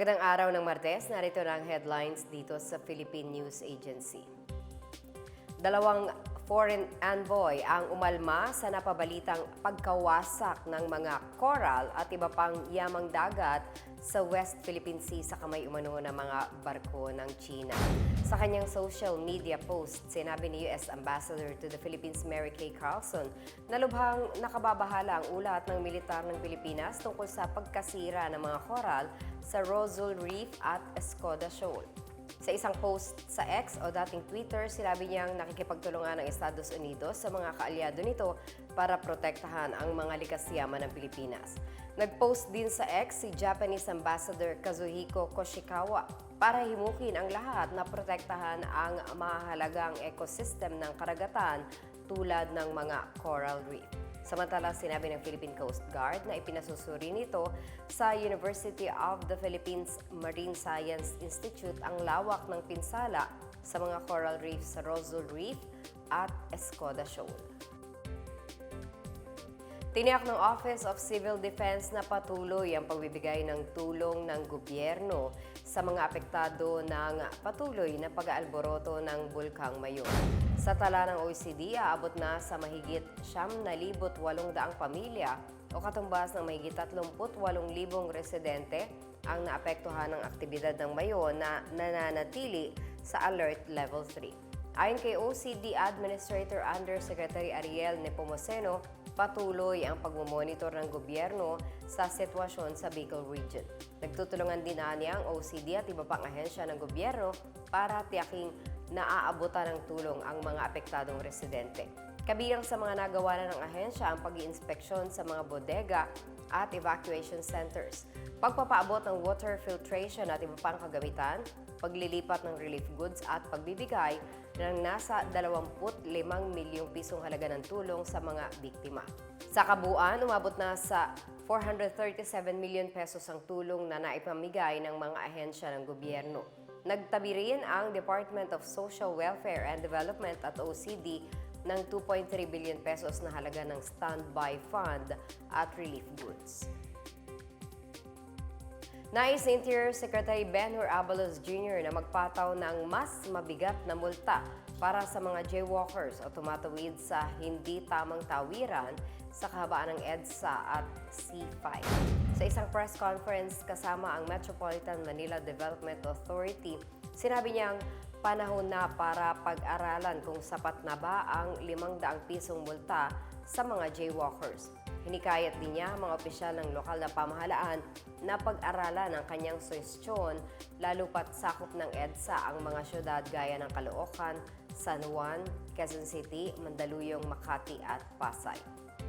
Magandang araw ng Martes, narito na ang headlines dito sa Philippine News Agency. Dalawang foreign envoy ang umalma sa napabalitang pagkawasak ng mga coral at iba pang yamang dagat sa West Philippine Sea sa kamay umano ng mga barko ng China. Sa kanyang social media post, sinabi ni U.S. Ambassador to the Philippines Mary Kay Carlson na lubhang nakababahala ang ulat ng militar ng Pilipinas tungkol sa pagkasira ng mga coral sa Rosal Reef at Escoda Shoal. Sa isang post sa X o dating Twitter, sinabi niyang nakikipagtulungan ng Estados Unidos sa mga kaalyado nito para protektahan ang mga likas yaman ng Pilipinas. Nag-post din sa X si Japanese Ambassador Kazuhiko Koshikawa para himukin ang lahat na protektahan ang mahalagang ecosystem ng karagatan tulad ng mga coral reef. Samantala, sinabi ng Philippine Coast Guard na ipinasusuri nito sa University of the Philippines Marine Science Institute ang lawak ng pinsala sa mga coral reef sa Rosal Reef at Escoda Shoal. Tiniyak ng Office of Civil Defense na patuloy ang pagbibigay ng tulong ng gobyerno sa mga apektado ng patuloy na pag-aalboroto ng Bulkang Mayon. Sa tala ng OECD, aabot na sa mahigit 7,800 pamilya o katumbas ng mahigit 38,000 residente ang naapektuhan ng aktibidad ng Mayon na nananatili sa Alert Level 3. Ayon kay OCD Administrator Undersecretary Ariel Nepomuceno, patuloy ang pagmumonitor ng gobyerno sa sitwasyon sa Bicol Region. Nagtutulungan din niya ang OCD at iba pang ahensya ng gobyerno para tiyaking naaabutan ng tulong ang mga apektadong residente. Kabilang sa mga nagawa na ng ahensya ang pag inspeksyon sa mga bodega at evacuation centers, pagpapaabot ng water filtration at iba pang kagamitan, paglilipat ng relief goods at pagbibigay ng nasa 25 milyong pisong halaga ng tulong sa mga biktima. Sa kabuuan, umabot na sa 437 milyon pesos ang tulong na naipamigay ng mga ahensya ng gobyerno. Nagtabi rin ang Department of Social Welfare and Development at OCD ng 2.3 billion pesos na halaga ng standby fund at relief goods. Nais Interior Secretary Benhur Abalos Jr. na magpataw ng mas mabigat na multa para sa mga jaywalkers o tumatawid sa hindi tamang tawiran sa kahabaan ng EDSA at C5. Sa isang press conference kasama ang Metropolitan Manila Development Authority, sinabi niyang panahon na para pag-aralan kung sapat na ba ang 500 pisong multa sa mga jaywalkers. Hinikayat din niya ang mga opisyal ng lokal na pamahalaan na pag-aralan ang kanyang suwestyon lalo pat sakop ng EDSA ang mga syudad gaya ng Caloocan, San Juan, Quezon City, Mandaluyong, Makati at Pasay.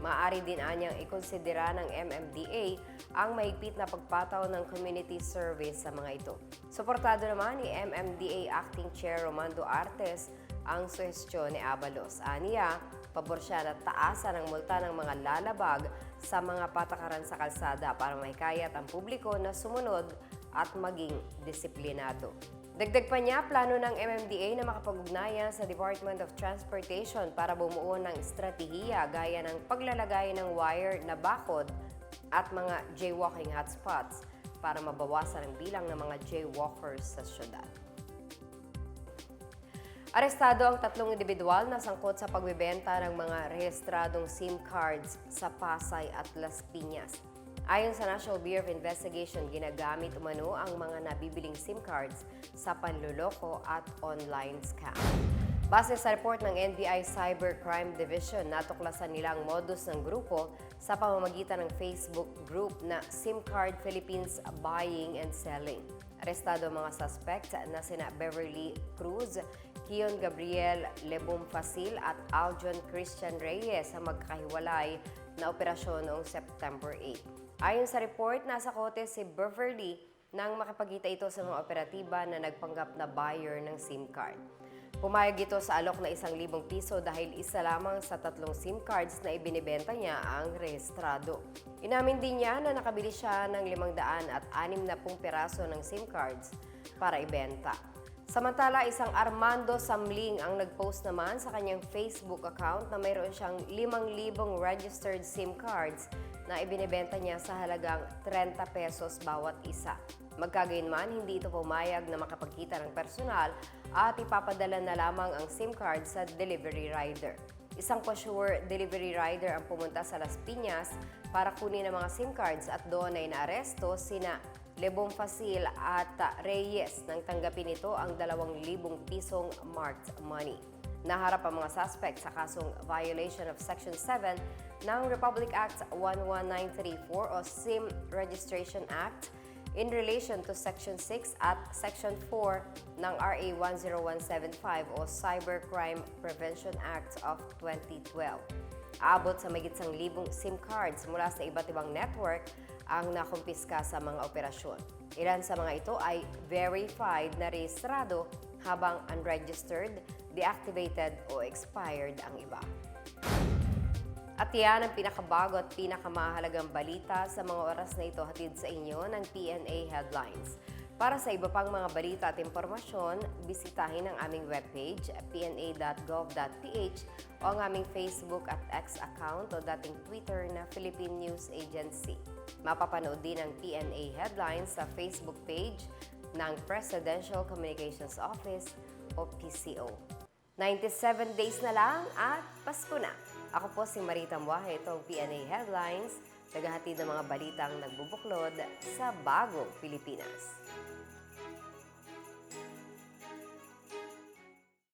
Maaari din anyang ikonsidera ng MMDA ang mahigpit na pagpataw ng community service sa mga ito. Suportado naman ni MMDA Acting Chair Romando Artes ang suhestyon ni Abalos. Aniya, pabor siya na taasan ang multa ng mga lalabag sa mga patakaran sa kalsada para mahikayat ang publiko na sumunod at maging disiplinado. Dagdag pa niya, plano ng MMDA na makapag-ugnayan sa Department of Transportation para bumuo ng estratehiya gaya ng paglalagay ng wire na bakod at mga jaywalking hotspots para mabawasan ang bilang ng mga jaywalkers sa syudad. Arestado ang tatlong individual na sangkot sa pagbebenta ng mga rehistradong SIM cards sa Pasay at Las Piñas. Ayon sa National Bureau of Investigation, ginagamit umano ang mga nabibiling SIM cards sa panluloko at online scam. Base sa report ng NBI Cybercrime Division, natuklasan nila ang modus ng grupo sa pamamagitan ng Facebook group na SIM Card Philippines Buying and Selling. Arestado ang mga suspect na sina Beverly Cruz, Kion Gabriel Lebom Fasil at Aljon Christian Reyes sa magkahiwalay na operasyon noong September 8. Ayon sa report, nasa kote si Beverly nang makipagkita ito sa mga operatiba na nagpanggap na buyer ng SIM card. Pumayag ito sa alok na isang libong piso dahil isa lamang sa tatlong SIM cards na ibinibenta niya ang rehistrado. Inamin din niya na nakabili siya ng 500 at 60 piraso ng SIM cards para ibenta. Samantala, isang Armando Samling ang nagpost naman sa kanyang Facebook account na mayroon siyang 5,000 registered SIM cards na ibinebenta niya sa halagang 30 pesos bawat isa. Magkagayunman, hindi ito pumayag na makapagkita ng personal at ipapadala na lamang ang SIM card sa delivery rider. Isang pa-sure delivery rider ang pumunta sa Las Piñas para kunin ang mga SIM cards at doon ay naaresto sina Lebong Fasil at Reyes nang tanggapin nito ang 2,000 pisong marked money. Naharap ang mga suspect sa kasong violation of Section 7 ng Republic Act 11934 o SIM Registration Act in relation to Section 6 at Section 4 ng RA 10175 o Cybercrime Prevention Act of 2012. Abot sa magit sang libong SIM cards mula sa iba't ibang network ang nakumpiska sa mga operasyon. Ilan sa mga ito ay verified na rehistrado habang unregistered, deactivated o expired ang iba. At yan ang pinakabago at pinakamahalagang balita sa mga oras na ito hatid sa inyo ng PNA Headlines. Para sa iba pang mga balita at impormasyon, bisitahin ang aming webpage pna.gov.ph o ang aming Facebook at X account o dating Twitter na Philippine News Agency. Mapapanood din ang PNA Headlines sa Facebook page ng Presidential Communications Office o PCO. 97 days na lang at Pasko na. Ako po si Marita Muahe, itong PNA Headlines, naghahatid ng mga balitang nagbubuklod sa bagong Pilipinas.